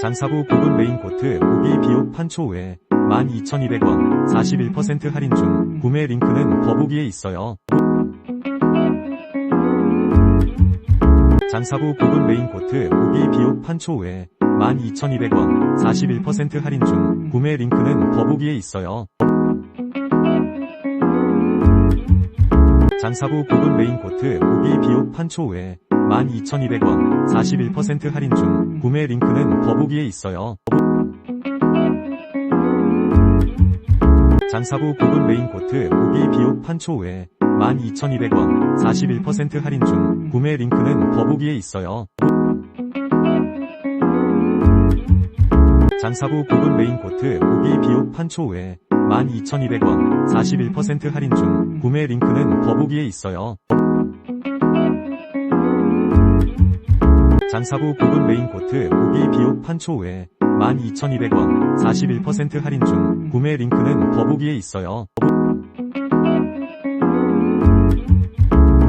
장사부 고급 메인코트 무기 비옥 판초 외 12,200원 41% 할인 중 구매 링크는 더보기에 있어요. 장사부 고급 메인코트 무기 비옥 판초 외 12,200원 41% 할인 중 구매 링크는 더보기에 있어요. 장사부 고급 메인코트 무기 비옥 판초 외 12,200원 41% 할인 중 구매 링크는 더보기에 있어요. 장사부 고급 메인코트 무기 비옥 판초 외 12,200원 41% 할인 중 구매 링크는 더보기에 있어요. 장사부 고급 메인코트 무기 비옥 판초 외 12,200원 41% 할인 중 구매 링크는 더보기에 있어요. 장사부 고급 메인코트 무기 비옥 판초 외 12,200원 41% 할인 중 구매 링크는 더보기에 있어요.